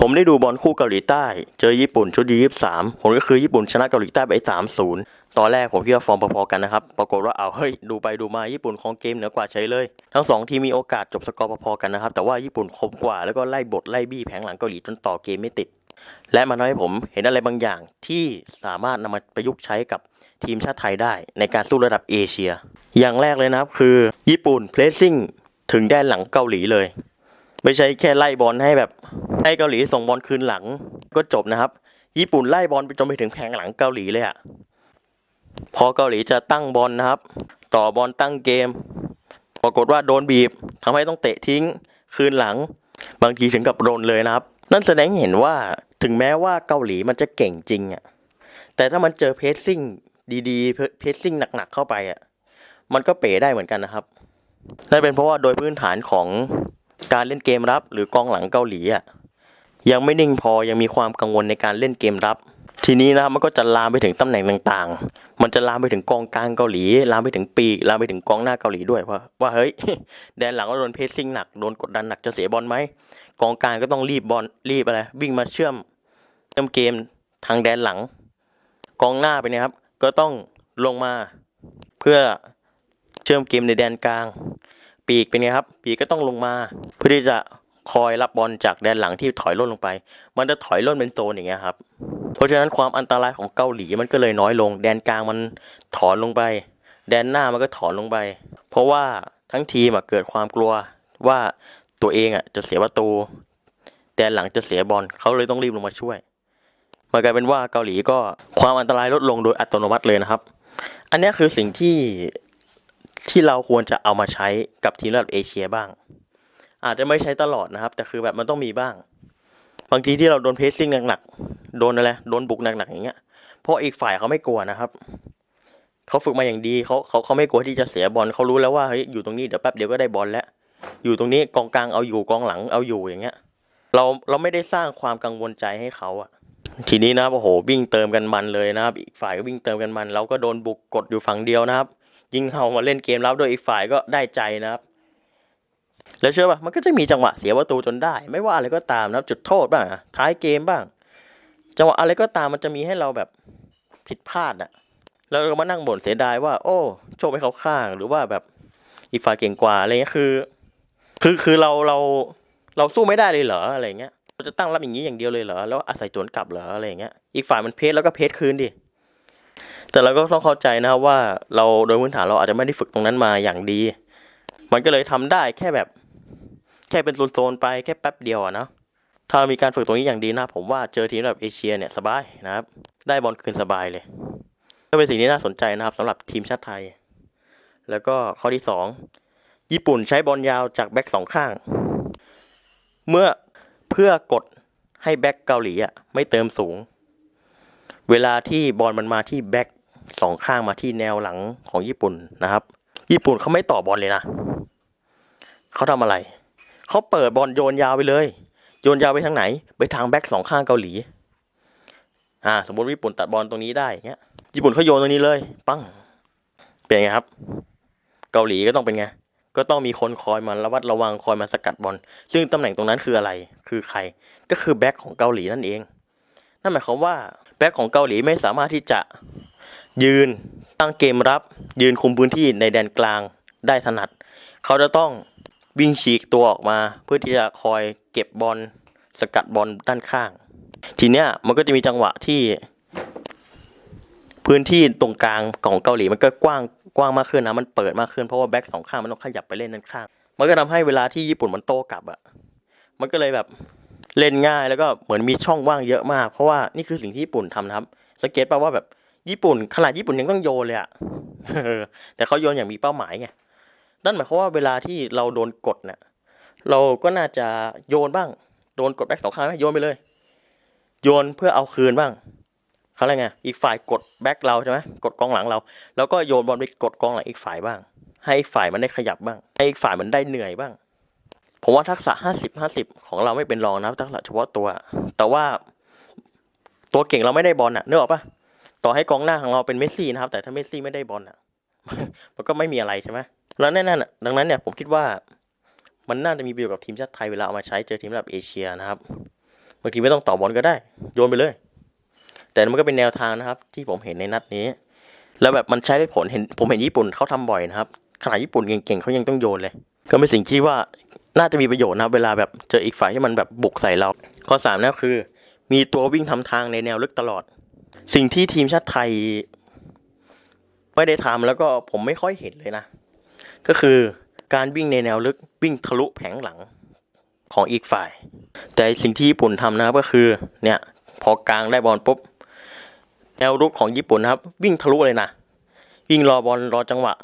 ผมได้ดูบอลคู่เกาหลีใต้ เจอญี่ปุ่นชุดยูยี่สามผลก็คือญี่ปุ่นชนะเกาหลีใต้ไปสามศูนย์ตอนแรกผมคิดว่าฟอร์มพอๆกันนะครับ ปรากฏว่าเอาเฮ้ยดูไปดูมาญี่ปุ่นของเกมเหนือกว่าเฉยเลย ทั้งสองทีมมีโอกาสจบสกอร์พอๆกันนะครับ แต่ว่าญี่ปุ่นคมกว่าแล้วก็ไล่บทไล่บี้แผงหลังเกาหลีจนต่อเกมไม่ติด และมันทำให้ผมเห็นอะไรบางอย่างที่สามารถนำมาประยุกต์ใช้กับทีมชาติไทยได้ ในการสู้ระดับเอเชีย อย่างแรกเลยนะครับคือ ญี่ปุ่นเพลสซิ่งถึงแดนหลังเกาหลีเลย ไม่ใช่แค่ไล่บอลให้แบบให้เกาหลีส่งบอลคืนหลัง ก็จบนะครับ ญี่ปุ่นไล่บอลไปจนไปถึงแผงหลังเกาหลีเลยอะพอเกาหลีจะตั้งบอลนะครับ ต่อบอลตั้งเกม ปรากฏว่าโดนบีบทำให้ต้องเตะทิ้งคืนหลัง บางทีถึงกับโดนเลยนะครับ นั่นแสดงให้เห็นว่าถึงแม้ว่าเกาหลีมันจะเก่งจริงอะแต่ถ้ามันเจอเพสซิ่งดีๆ เพสซิ่งหนักๆเข้าไปอะมันก็เป๋ได้เหมือนกันนะครับนั่นเป็นเพราะว่าโดยพื้นฐานของ การเล่นเกมรับหรือกองหลังเกาหลีอะยังไม่นิ่งพอยังมีความกังวลในการเล่นเกมรับ ทีนี้นะครับมันก็จะลามไปถึงตำแหน่งต่างๆ มันจะลามไปถึงกองกลางเกาหลี ลามไปถึงปีกลามไปถึงกองหน้าเกาหลีด้วยว่าว่าเฮ้ยแดนหลังก็โดนเพสซิ่งหนักโดนกดดันหนักจะเสียบอลไหมกองกลางก็ต้องรีบบอลรีบอะไรวิ่งมาเชื่อมเชื่อมเกมทางแดนหลัง กองหน้าไปเนะครับ ก็ต้องลงมาเพื่อเชื่อมเกมในแดนกลาง ปีกเป็นไงครับ ปีกก็ต้องลงมาเพื่อที่จะคอยรับบอลจากแดนหลังที่ถอยล่นลงไป มันจะถอยล่นเป็นโซนอย่างเงี้ยครับ เพราะฉะนั้นความอันตรายของเกาหลีมันก็เลยน้อยลง แดนกลางมันถอนลงไป แดนหน้ามันก็ถอนลงไป เพราะว่าทั้งทีมเกิดความกลัวว่าตัวเองอะจะเสียประตู แดนหลังจะเสียบอลเขาเลยต้องรีบลงมาช่วยมันกลายเป็นว่าเกาหลีก็ความอันตรายลดลงโดยอัตโนมัติเลยนะครับ อันนี้คือสิ่งที่ ที่เราควรจะเอามาใช้กับทีมระดับเอเชียบ้าง อาจจะไม่ใช้ตลอดนะครับ แต่คือแบบมันต้องมีบ้าง บางทีที่เราโดนเพสซิ่งหนักๆโดนอะไรโดนบุกหนักๆอย่างเงี้ยเพราะอีกฝ่ายเขาไม่กลัวนะครับเขาฝึกมาอย่างดีเขาเขาเขาไม่กลัวที่จะเสียบอลเขารู้แล้วว่าเฮ้ยอยู่ตรงนี้เดี๋ยวแป๊บเดียวก็ได้บอลแล้ว อยู่ตรงนี้กองกลางเอาอยู่กองหลังเอาอยู่อย่างเงี้ย เราเราไม่ได้สร้างความกังวลใจให้เขาอะทีนี้นะครับโอ้โหวิ่งเติมกันมันเลยนะครับ อีกฝ่ายก็วิ่งเติมกันมัน เราก็โดนบุกกดอยู่ฝั่งเดียวนะครับ ยิงเข้ามาเล่นเกมรับโดยอีกฝ่ายก็ได้ใจนะครับ แล้วเชื่อป่ะมันก็จะมีจังหวะเสียประตูจนได้ ไม่ว่าอะไรก็ตามนะครับจุดโทษบ้างท้ายเกมบ้าง จังหวะอะไรก็ตามมันจะมีให้เราแบบผิดพลาดอะแล้วเราก็มานั่งบ่นเสียดายว่า โอ้ โชคไม่เขาข้างหรือว่าแบบอีกฝ่ายเก่งกว่าอะไรเงี้ยคือ คือคือเราเราเราสู้ไม่ได้เลยเหรออะไรเงี้ยเราจะตั้งรับอย่างนี้อย่างเดียวเลยเหรอแล้วอาศัยสวนกลับเหรออะไรเงี้ยอีกฝ่ายมันเพจแล้วก็เพจคืนดิ แต่เราก็ต้องเข้าใจนะครับว่าเราโดยพื้นฐานเราอาจจะไม่ได้ฝึกตรงนั้นมาอย่างดี มันก็เลยทำได้แค่แบบ แค่เป็นโซนๆไปแค่แป๊บเดียวอะนะ ถ้าเรามีการฝึกตรงนี้อย่างดีนะ ผมว่าเจอทีมแบบเอเชียเนี่ยสบายนะครับ ได้บอลคืนสบายเลย ก็เป็นสิ่งที่น่าสนใจนะครับสำหรับทีมชาติไทย แล้วก็ข้อที่สองญี่ปุ่นใช้บอลยาวจากแบ็กสองข้าง เมื่อเพื่อกดให้แบ็กเกาหลีอะไม่เติมสูง เวลาที่บอลมันมาที่แบ็กสองข้างมาที่แนวหลังของญี่ปุ่นนะครับ ญี่ปุ่นเขาไม่ต่อบอลเลยนะเขาทำอะไร เขาเปิดบอลโยนยาวไปเลย โยนยาวไปทางไหน ไปทางแบ็กสองข้างเกาหลี อ่า สมมติญี่ปุ่นตัดบอลตรงนี้ได้เงี้ย ญี่ปุ่นเขาโยนตรงนี้เลย ปั้ง เป็นไงครับ เกาหลีก็ต้องเป็นไง ก็ต้องมีคนคอยมาระวัดระวังคอยมาสกัดบอล ซึ่งตำแหน่งตรงนั้นคืออะไร คือใคร ก็คือแบ็คของเกาหลีนั่นเอง นั่นหมายความว่า แบ็คของเกาหลีไม่สามารถที่จะยืนตั้งเกมรับ ยืนคุมพื้นที่ในแดนกลางได้ถนัด เขาจะต้องวิ่งฉีกตัวออกมาเพื่อที่จะคอยเก็บบอลสกัดบอลด้านข้าง ทีเนี้ยมันก็จะมีจังหวะที่ พื้นที่ตรงกลางของเกาหลีมันก็กว้างกว้างมากขึ้นนะมันเปิดมากขึ้นเพราะว่าแบ็คสองข้างมันต้องขยับไปเล่นด้านข้าง มันก็ทำให้เวลาที่ญี่ปุ่นมันโต้กลับอะมันก็เลยแบบ เล่นง่ายแล้วก็เหมือนมีช่องว่างเยอะมาก เพราะว่านี่คือสิ่งที่ญี่ปุ่นทำนะครับ สเก็ตแป่ะว่าแบบญี่ปุ่นขนาดญี่ปุ่นยังต้องโยนเลยอะแต่เขาโยนอย่างมีเป้าหมายไงนั่นหมายความว่าเวลาที่เราโดนกดเนี่ยเราก็น่าจะโยนบ้าง โดนกดแบ็คสองข้างไหมโยนไปเลย โยนเพื่อเอาคืนบ้างเขาเรียกไงอีกฝ่ายกดแบ็คเราใช่ไหมกดกองหลังเรา แล้วก็โยนบอลไปกดกองหลังอีกฝ่ายบ้าง ให้อีกฝ่ายมันได้ขยับบ้าง ให้อีกฝ่ายมันได้เหนื่อยบ้าง ผมว่าทักษะห้าสิบห้าสิบของเราไม่เป็นรองนะทักษะเฉพาะตัว แต่ว่าตัวเก่งเราไม่ได้บอลอะนึกออกปะต่อให้กองหน้าของเราเป็นเมสซี่นะครับ แต่ถ้าเมสซี่ไม่ได้บอลอะ มันก็ไม่มีอะไรใช่ไหมแล้วแน่นอนดังนั้นเนี่ยผมคิดว่ามันน่าจะมีประโยชน์กับทีมชาติไทยเวลาเอามาใช้เจอทีมระดับเอเชียนะครับบางทีไม่ต้องต่อบอลก็ได้ โยนไปเลย แต่มันก็เป็นแนวทางนะครับ ที่ผมเห็นในนัดนี้ แล้วแบบมันใช้ได้ผลเห็นผมเห็นญี่ปุ่นเขาทำบ่อยนะครับขนาดญี่ปุ่นเก่งๆเขายังต้องโยนเลย ก็เป็นสิ่งที่ว่า น่าจะมีประโยชน์นะเวลาแบบเจออีกฝ่ายที่มันแบบบุกใส่เรา ข้อสามนคือ มีตัววิ่งทำทางในแนวลึกตลอด สิ่งที่ทีมชาติไทย ไม่ได้ทำแล้วก็ผมไม่ค่อยเห็นเลยนะ ก็คือการวิ่งในแนวลึกวิ่งทะลุแผงหลังของอีกฝ่าย แต่สิ่งที่ญี่ปุ่นทำนะครับก็คือเนี่ยพอกลางได้บอลปุ๊บแนวรุกของญี่ปุ่นนะครับ วิ่งทะลุเลยนะวิ่งรอบอลรอจังหวะ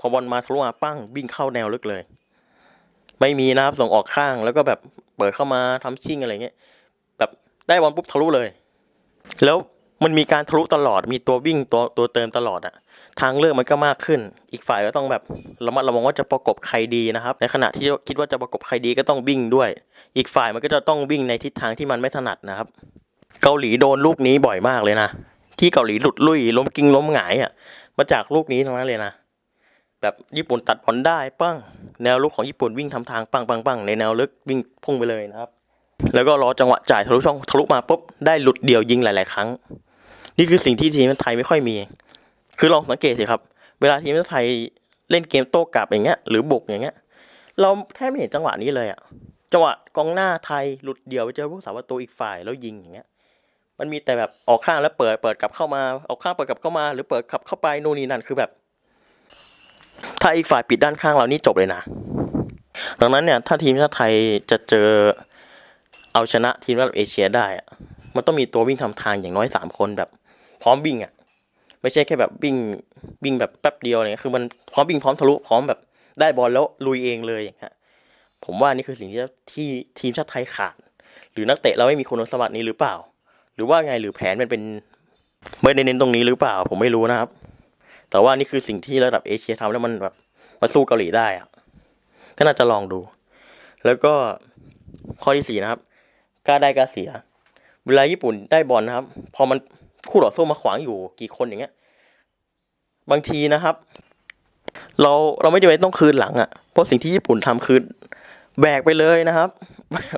พอบอลมาทะลุมาปั้งวิ่งเข้าแนวลึกเลย ไม่มีนะครับส่งออกข้างแล้วก็แบบเปิดเข้ามาทำชิ่งอะไรเงี้ยแบบได้บอลปุ๊บทะลุเลย แล้วมันมีการทะลุตลอด มีตัววิ่งตัวตัวเติมตลอดอะทางเลือกมันก็มากขึ้น อีกฝ่ายก็ต้องแบบระมัดระวังว่าจะประกบใครดีนะครับ ในขณะที่คิดว่าจะประกบใครดีก็ต้องวิ่งด้วย อีกฝ่ายมันก็จะต้องวิ่งในทิศทางที่มันไม่ถนัดนะครับ เกาหลีโดนลูกนี้บ่อยมากเลยนะ ที่เกาหลีหลุดลุยล้มกิ้งล้มหงายอะมาจากลูกนี้ทั้งนั้นเลยนะ แบบญี่ปุ่นตัดบอลได้ปั้งแนวลุกของญี่ปุ่นวิ่งทำทางปังปังปังในแนวลึกวิ่งพุ่งไปเลยนะครับ แล้วก็รอจังหวะจ่ายทะลุช่องทะลุมาปุ๊บได้หลุดเดี่ยวยิงหลาย ๆ ครั้ง นี่คือสิ่งที่ทีมไทยไม่ค่อยมี คือลองสังเกตสิครับ เวลาทีมไทยเล่นเกมโต้กลับอย่างเงี้ยหรือบุกอย่างเงี้ย เราแทบไม่เห็นจังหวะนี้เลยอะจังหวะกองหน้าไทยหลุดเดี่ยวไปเจอผู้สาประตูอีกฝ่ายแล้วยิงอย่างเงี้ย มันมีแต่แบบออกข้างแล้วเปิดเปิดกลับเข้ามาออกข้างเปิดกลับเข้ามา หรือเปิดกลับเข้าไปนู่นนี่นั่นคือแบบ ถ้าอีกฝ่ายปิดด้านข้างเรานี่จบเลยนะ ดังนั้นเนี่ยถ้าทีมชาติไทยจะเจอเอาชนะทีมระดับเอเชียได้ มันต้องมีตัววิ่งทำทางอย่างน้อยสามคนแบบ พร้อมวิ่งอะ ไม่ใช่แค่แบบวิ่งวิ่งแบบแป๊บเดียวอะไรเงี้ยคือมันพร้อมวิ่งพร้อมทะลุพร้อมแบบได้บอลแล้วลุยเองเลยอย่างเงี้ยผมว่านี่คือสิ่งที่ที่ทีมชาติไทยขาด หรือนักเตะเราไม่มีคุณสมบัตินี้หรือเปล่า หรือว่าไงหรือแผนมันเป็นไม่ได้เน้นตรงนี้หรือเปล่า ผมไม่รู้นะครับ แต่ว่านี่คือสิ่งที่ระดับเอเชียทำแล้วมันแบบมาสู้เกาหลีได้อะก็น่าจะลองดู แล้วก็ข้อที่สี่นะครับกล้าได้กล้าเสีย เวลาญี่ปุ่นได้บอลนะครับ พอมันคู่ต่อสู้มาขวางอยู่กี่คนอย่างเงี้ย บางทีนะครับ เราเราไม่จำเป็นต้องคืนหลังอะ่ะ เพราะสิ่งที่ญี่ปุ่นทำคือแบกไปเลยนะครับ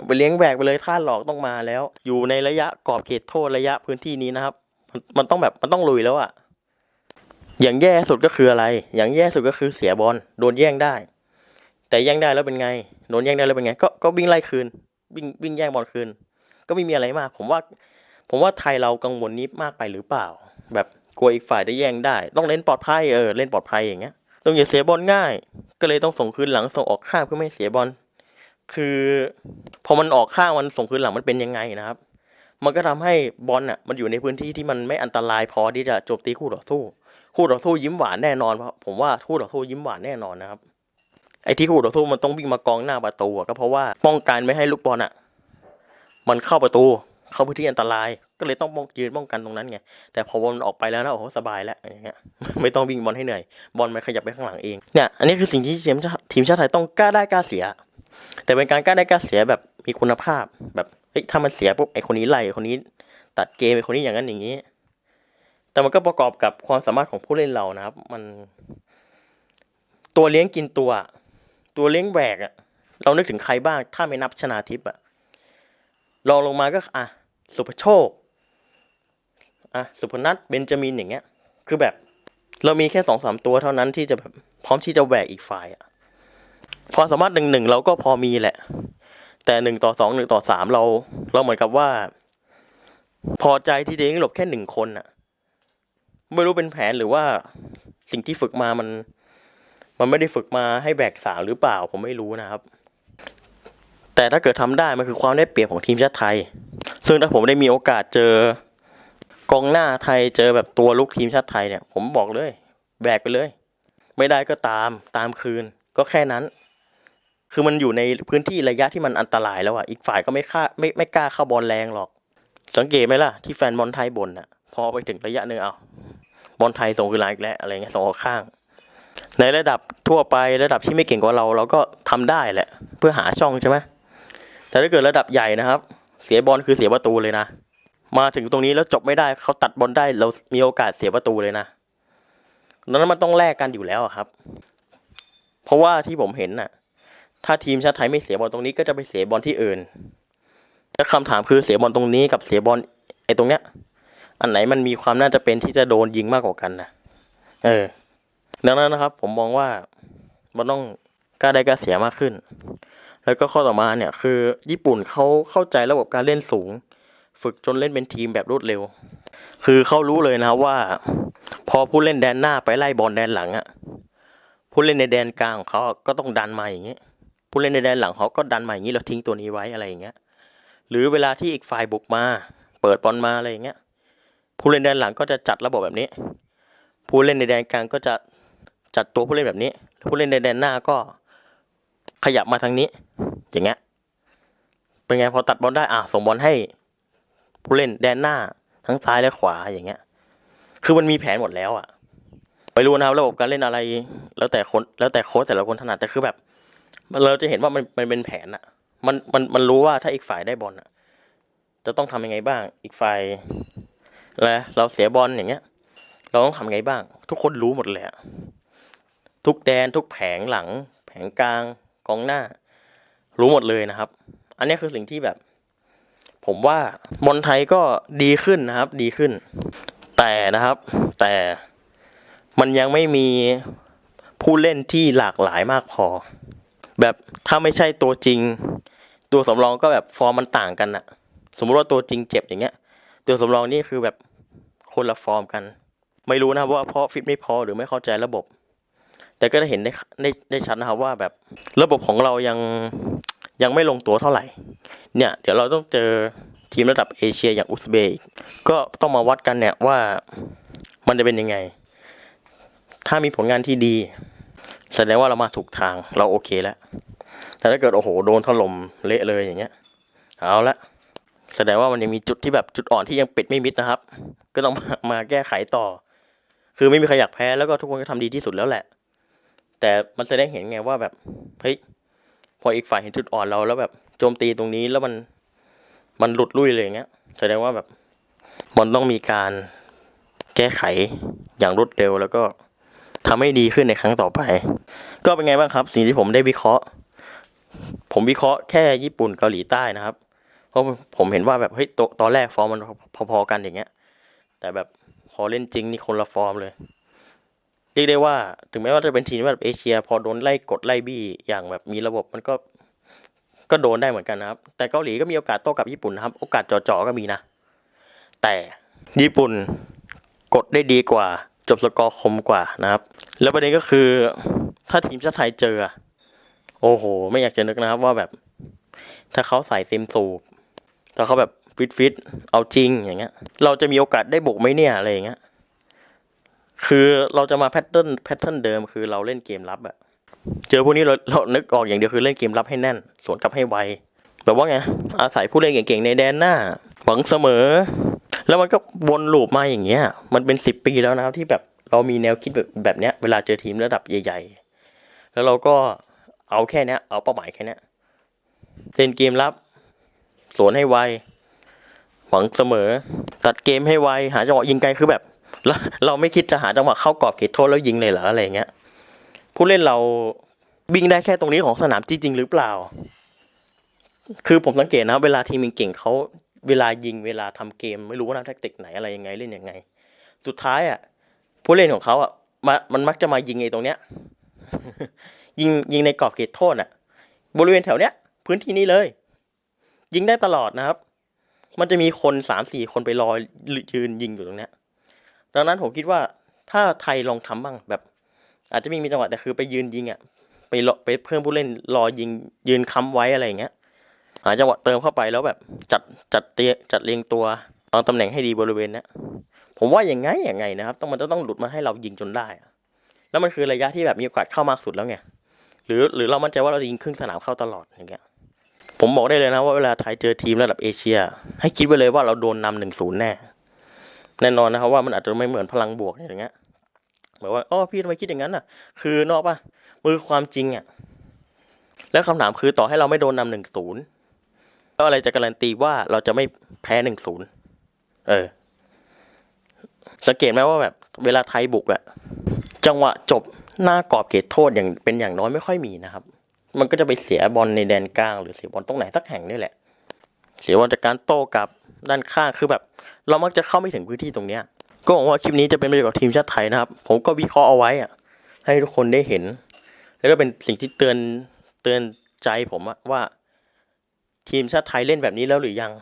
ไปเลี้ยงแบกไปเลยท่าหลอกต้องมาแล้ว อยู่ในระยะกรอบเขตโทษระยะพื้นที่นี้นะครับ มันมันต้องแบบมันต้องลุยแล้วอะ่ะ อย่างแย่สุดก็คืออะไร อย่างแย่สุดก็คือเสียบอลโดนแย่งได้ แต่แย่งได้แล้วเป็นไง โดนแย่งได้แล้วเป็นไง ก็ก็วิ่งไล่คืน วิ่งวิ่งแย่งบอลคืน ก็ไม่มีอะไรมาก ผมว่า ผมว่าไทยเรากังวลนี้มากไปหรือเปล่า แบบกลัวอีกฝ่ายจะแย่งได้ ต้องเล่นปลอดภัยเออเล่นปลอดภัยอย่างเงี้ยต้องอย่าเสียบอลง่าย ก็เลยต้องส่งคืนหลังส่งออกข้างเพื่อไม่เสียบอลคือพอมันออกข้างมันส่งคืนหลังมันเป็นยังไงนะครับ มันก็ทำให้บอลอะมันอยู่ในพื้นที่ที่มันไม่อันตรายพอที่จะโจมตีคู่ต่อสู้ คู่ต่อสู้ยิ้มหวานแน่นอนเพราะผมว่าคู่ต่อสู้ยิ้มหวานแน่นอนนะครับ ไอ้ที่คู่ต่อสู้มันต้องวิ่งมากองหน้าประตูก็เพราะว่าป้องกันไม่ให้ลูกบอลอะ มันเข้าประตูเข้าพื้นที่อันตราย ก็เลยต้องป้องยืนป้องกันตรงนั้นไงแต่พอบอลออกไปแล้วนะโอ้โหสบายแล้วอย่างเงี้ยไม่ต้องวิ่งบอลให้เหนื่อยบอลมันขยับไปข้างหลังเองเนี่ยอันนี้คือสิ่งที่ทีมชาติทีมชาติไทยต้องกล้าได้กล้าเสีย แต่เป็นการกล้าได้กล้าเสียแบบมีคุณภาพแบบเฮ้ยถ้ามันเสียปุ๊บไอคนนี้ไล่ไอคนนี้ ตัดเกมไอคนนี้อย่างนั้นอย่างนี้ แต่มันก็ประกอบกับความสามารถของผู้เล่นเรานะครับ มัน ตัวเลี้ยงกินตัว ตัวเลี้ยงแหวกอะเรานึกถึงใครบ้าง ถ้าไม่นับชนาทิพย์อะรองลงมาก็อะสุภโชคอะสุพนัทเบนจามินอย่างเงี้ย คือแบบ เรามีแค่สองสามตัวเท่านั้นที่จะแบบพร้อมที่จะแหวกอีกฝ่ายอะความสามารถหนึ่งหนึ่งเราก็พอมีแหละ แต่หนึ่งต่อสองหนึ่งต่อสามเรา เราเหมือนกับว่า พอใจที่จะยิงหลบแค่หนึ่งคนอะ ไม่รู้เป็นแผนหรือว่าสิ่งที่ฝึกมามัน มันไม่ได้ฝึกมาให้แบกสาวหรือเปล่าผมไม่รู้นะครับ แต่ถ้าเกิดทำได้มันคือความได้เปรียบของทีมชาติไทย ซึ่งถ้าผมได้มีโอกาสเจอกองหน้าไทยเจอแบบตัวลุกทีมชาติไทยเนี่ย ผมบอกเลย แบกไปเลย ไม่ได้ก็ตามตามคืนก็แค่นั้น คือมันอยู่ในพื้นที่ระยะที่มันอันตรายแล้วอะอีกฝ่ายก็ไม่ค่าไม่ไม่กล้าเข้าบอลแรงหรอก สังเกตไหมล่ะที่แฟนบอลไทยบ่นอะ พอไปถึงระยะหนึ่งเอา อลไทยส่งคืนลังอีกแล้วอะไรเงี้ยส่งออกข้าง ในระดับทั่วไประดับที่ไม่เก่งกว่าเรา เราก็ทำได้แหละ เพื่อหาช่องใช่ไหมแต่ถ้าเกิดระดับใหญ่นะครับ เสียบอลคือเสียประตูเลยนะ มาถึงตรงนี้แล้วจบไม่ได้เขาตัดบอลได้เรามีโอกาสเสียประตูเลยนะนั้นมันต้องแลกกันอยู่แล้วครับ เพราะว่าที่ผมเห็นน่ะ ถ้าทีมชาติไทยไม่เสียบอลตรงนี้ก็จะไปเสียบอลที่อื่นแล้วคำถามคือเสียบอลตรงนี้กับเสียบอลไอ้ตรงเนี้ย อันไหนมันมีความน่าจะเป็นที่จะโดนยิงมากกว่ากันนะเออ ดังนั้นนะครับ ผมมองว่ามันต้องกล้าได้กล้าเสียมากขึ้น แล้วก็ข้อต่อมาเนี่ย คือ ญี่ปุ่นเขาเข้าใจระบบการเล่นสูง ฝึกจนเล่นเป็นทีมแบบรวดเร็ว คือเขารู้เลยนะครับว่า พอผู้เล่นแดนหน้าไปไล่บอลแดนหลังอะผู้เล่นในแดนกลางของเขาก็ต้องดันมาอย่างเงี้ยผู้เล่นในแดนหลังเขาก็ดันมาอย่างนี้แล้วทิ้งตัวนี้ไว้อะไรอย่างเงี้ย หรือเวลาที่อีกฝ่ายบุกมา เปิดบอลมาอะไรอย่างเงี้ย ผู้เล่นแดนหลังก็จะจัดระบบแบบนี้ ผู้เล่นในแดนกลางก็จะจัดตัวผู้เล่นแบบนี้ ผู้เล่นในแดนหน้าก็ขยับมาทางนี้ อย่างเงี้ย เป็นไงพอตัดบอลได้อะส่งบอลให้ ผู้เล่นแดนหน้าทั้งซ้ายและขวาอย่างเงี้ย คือมันมีแผนหมดแล้วอะไม่รู้นะครับระบบการเล่นอะไร แล้วแต่คนแล้วแต่โค้ชแต่ละคนถนัดแต่คือแบบ เราจะเห็นว่ามันมันเป็นแผนอะมันมันมันรู้ว่าถ้าอีกฝ่ายได้บอลอะจะต้องทำยังไงบ้างอีกฝ่าย แล้วเราเสียบอลอย่างเงี้ย เราต้องทำไงบ้าง ทุกคนรู้หมดเลยอะทุกแดนทุกแผงหลัง แผงกลางกองหน้า รู้หมดเลยนะครับ อันนี้คือสิ่งที่แบบ ผมว่าบอลไทยก็ดีขึ้นนะครับ ดีขึ้น แต่นะครับ แต่มันยังไม่มีผู้เล่นที่หลากหลายมากพอ แบบถ้าไม่ใช่ตัวจริง ตัวสำรองก็แบบฟอร์มมันต่างกันอะสมมติว่าตัวจริงเจ็บอย่างเงี้ย ตัวสำรองนี่คือแบบคนละฟอร์มกัน ไม่รู้นะครับว่าเพราะฟิตไม่พอหรือไม่เข้าใจระบบ แต่ก็ได้เห็นได้ได้ได้ชัดนะครับว่าแบบระบบของเรายังยังไม่ลงตัวเท่าไหร่ เนี่ย เดี๋ยวเราต้องเจอทีมระดับเอเชียอย่างอุซเบกก็ต้องมาวัดกันเนี่ยว่ามันจะเป็นยังไง ถ้ามีผลงานที่ดี แสดงว่าเรามาถูกทางเราโอเคแล้ว แต่ถ้าเกิดโอ้โหโดนถล่มเละเลยอย่างเงี้ย เอาละ แสดงว่ามันยังมีจุดที่แบบจุดอ่อนที่ยังปิดไม่มิดนะครับ ก็ต้องมามาแก้ไขต่อ คือไม่มีใครอยากแพ้แล้วก็ทุกคนก็ทำดีที่สุดแล้วแหละ แต่มันแสดงเห็นไงว่าแบบเฮ้ยพออีกฝ่ายเห็นจุดอ่อนเราแล้วแบบโจมตีตรงนี้แล้วมันมันหลุดลุ่ยเลยอย่างเงี้ย แสดงว่าแบบมันต้องมีการแก้ไขอย่างรวดเร็วแล้วก็ทำให้ดีขึ้นในครั้งต่อไป ก็เป็นไงบ้างครับ สิ่งที่ผมได้วิเคราะห์ ผมวิเคราะห์แค่ญี่ปุ่นเกาหลีใต้นะครับ เพราะผมเห็นว่าแบบเฮ้ยตตอนแรกฟอร์มมันพอๆกันอย่างเงี้ย แต่แบบพอเล่นจริงนี่คนละฟอร์มเลยเรียกได้ว่าถึงแม้ว่าจะเป็นทีมแบบเอเชีย พอโดนไล่กดไล่บี้อย่างแบบมีระบบมันก็ก็โดนได้เหมือนกันนะครับ แต่เกาหลีก็มีโอกาสโต้กับญี่ปุ่นนะครับ โอกาสจ่อๆก็มีนะ แต่ญี่ปุ่นกดได้ดีกว่า จบสกอร์คมกว่านะครับ แล้วประเด็นก็คือถ้าทีมชาติไทยเจอ โอ้โห ไม่อยากจะนึกนะครับว่าแบบ ถ้าเขาใส่ซิมสูบ ถ้าเขาแบบฟิตฟิตๆเอาจริงอย่างเงี้ย เราจะมีโอกาสได้บุกไหมเนี่ยอะไรอย่างเงี้ย คือเราจะมาแพทเทิร์นแพทเทิร์นเดิมคือเราเล่นเกมรับอะเจอพวกนี้เราเรานึกออกอย่างเดียวคือเล่นเกมรับให้แน่น สวนกลับให้ไวแบบว่าไงอาศัยผู้เล่นเก่งๆในแดนหน้า หวังเสมอ แล้วมันก็วนลูปมาอย่างเงี้ย มันเป็นสิบปีแล้วนะที่แบบเรามีแนวคิดแบบแบบเนี้ยเวลาเจอทีมระดับใหญ่ ๆ แล้วเราก็เอาแค่เนี้ยเอาเป้าหมายแค่เนี้ยเล่นเกมรับ สวนให้ไว หวังเสมอ ตัดเกมให้ไว หาจังหวะยิงไกลคือแบบเราเราไม่คิดจะหาจังหวะเข้ากรอบเขตโทษแล้วยิงเลยเหรออะไรเงี้ย ผู้เล่นเราบิงได้แค่ตรงนี้ของสนามจริงๆหรือเปล่า คือผมสังเกตนะ เวลาทีมเก่งเขาเวลายิงเวลาทำเกม ไม่รู้ว่านักแทคติกไหนอะไรยังไงเล่นยังไง สุดท้ายอะ ผู้เล่นของเขาอะมามันมักจะมายิงไอ้ตรงเนี้ย ยิงยิงในกรอบเขตโทษอะ บริเวณแถวเนี้ย พื้นที่นี้เลย ยิงได้ตลอดนะครับ มันจะมีคนสามสี่คนไปรอยืนยิงอยู่ตรงเนี้ยดังนั้นผมคิดว่าถ้าไทยลองทำบ้างแบบ อาจจะไมีมีจังหวะแต่คือไปยืนยิงอะไปไปเพิ่มผู้เล่นรอยิงยืนค้ำไว้อะไรอย่างเงี้ยหาจังหวะเติมเข้าไปแล้วแบบจัดจัดเตียจัดเรียงตัววางตำแหน่งให้ดีบริเวณเนี้ยผมว่าอย่างไงอย่างไงนะครับ ต้องมันจะต้องหลุดมาให้เรายิงจนได้ แล้วมันคือระยะที่แบบมีโอกาสเข้ามากสุดแล้วไงหรือหรือเรามั่นใจว่าเรายิงครึ่งสนามเข้าตลอดอย่างเงี้ย ผมบอกได้เลยนะว่าเวลาไทยเจอทีมระดับเอเชีย ให้คิดไว้เลยว่าเราโดนนำหนึ่งศูนย์แน่ แน่นอนนะครับว่ามันอาจจะไม่เหมือนพลังบวกอย่างเงี้ยแบบว่าอ๋อพี่ทำไมคิดอย่างนั้นอะ คือนอกป่ะมือความจริงอะแล้วคำถามคือต่อให้เราไม่โดนนำหนึ่งศูนย์แล้วอะไรจะการันตีว่าเราจะไม่แพ้หนึ่งศูนย์เออ สังเกตไหมว่าแบบ เวลาไทยบุกอะจังหวะจบหน้ากรอบเขตโทษอย่างเป็นอย่างน้อยไม่ค่อยมีนะครับ มันก็จะไปเสียบอลในแดนกลาง หรือเสียบอลตรงไหนสักแห่งนี่แหละหรือว่าจากการโต้กลับด้านข้างคือแบบ เรามักจะเข้าไม่ถึงพื้นที่ตรงเนี้ยก็หวังว่าคลิปนี้จะเป็นประโยชน์กับทีมชาติไทยนะครับ ผมก็วิเคราะห์เอาไว้อะให้ทุกคนได้เห็น แล้วก็เป็นสิ่งที่เตือนเตือนใจผมว่า ทีมชาติไทยเล่นแบบนี้แล้วหรือยัง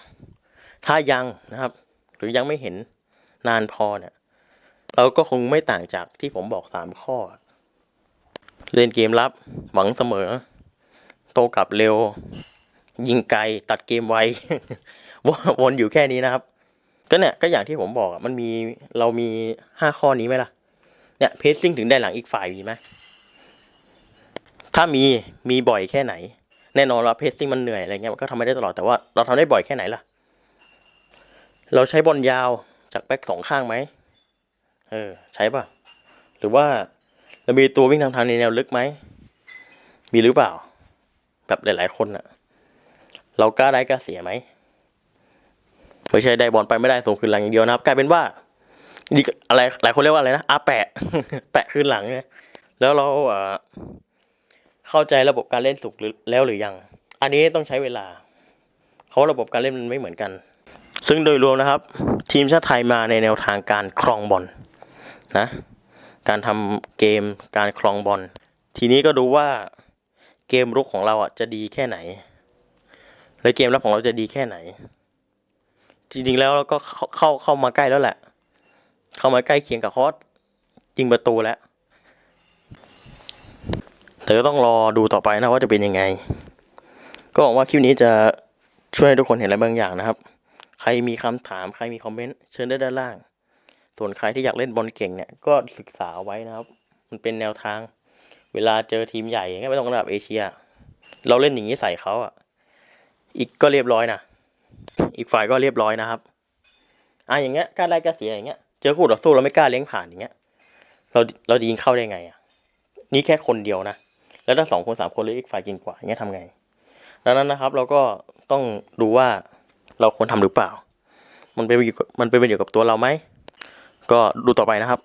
ถ้ายังนะครับ หรือยังไม่เห็นนานพอเนี่ย เราก็คงไม่ต่างจากที่ผมบอกสามข้อ เล่นเกมรับหวังเสมอ โตกลับเร็ว ยิงไกลตัดเกมไววนอยู่แค่นี้นะครับ ก็เนี่ยก็อย่างที่ผมบอกมันมีเรามีห้าข้อนี้ไหมล่ะ เนี่ยเพสซิ่งถึงได้หลังอีกฝ่ายมีไหมถ้ามีมีบ่อยแค่ไหน แน่นอนว่าเพสซิ่งมันเหนื่อยอะไรเงี้ยมันก็ทำไม่ได้ตลอดแต่ว่าเราทำได้บ่อยแค่ไหนล่ะ เราใช้บอลยาวจากแบ็กสองข้างไหมเออใช้ป่ะ หรือว่าเรามีตัววิ่งทางทางในแนวลึกไหมมีหรือเปล่า แบบหลาย ๆ คนอะเรากล้าได้กล้าเสียไหมไม่ใช่ได้บอลไปไม่ได้ส่งคืนหลังอย่างเดียวนะครับกลายเป็นว่านี่ก็อะไรหลายคนเรียกว่าอะไรนะอาแปะ แปะคืนหลังเนี่ยแล้วเราเข้าใจระบบการเล่นสุกหรือแล้วหรือยัง อันนี้ต้องใช้เวลาเพราะระบบการเล่นมันไม่เหมือนกัน ซึ่งโดยรวมนะครับ ทีมชาติไทยมาในแนวทางการครองบอลนะ การทำเกมการครองบอลทีนี้ก็ดูว่า เกมรุกของเราอะจะดีแค่ไหน และเกมรับของเราจะดีแค่ไหน จริงๆแล้วเราก็เข้าเข้ามาใกล้แล้วแหละ เข้ามาใกล้เคียงกับคอสยิงประตูแล้วแต่ก็ต้องรอดูต่อไปนะว่าจะเป็นยังไง ก็หวังว่าคลิปนี้จะช่วยให้ทุกคนเห็นอะไรบางอย่างนะครับ ใครมีคำถามใครมีคอมเมนต์เชิญได้ด้านล่าง ส่วนใครที่อยากเล่นบอลเก่งเนี่ยก็ศึกษาไว้นะครับ มันเป็นแนวทาง เวลาเจอทีมใหญ่ก็ไม่ต้องระดับเอเชีย เราเล่นอย่างนี้ใส่เขาอะ อีกก็เรียบร้อยนะ อีกฝ่ายก็เรียบร้อยนะครับอะอย่างเงี้ยกล้าได้กล้าเสียอย่างเงี้ย เจอคู่ต่อสู้เราไม่กล้าเลี้ยงผ่านอย่างเงี้ย เราเราจะยิงเข้าได้ไงอะ นี่แค่คนเดียวนะ แล้วถ้าสองคนสามคนเลยอีกฝ่ายกินกว่าอย่างเงี้ยทำไง ดังนั้นนะครับ เราก็ต้องดูว่าเราควรทำหรือเปล่า มันเป็นมันเป็นประโยชน์กับตัวเราไหม ก็ดูต่อไปนะครับ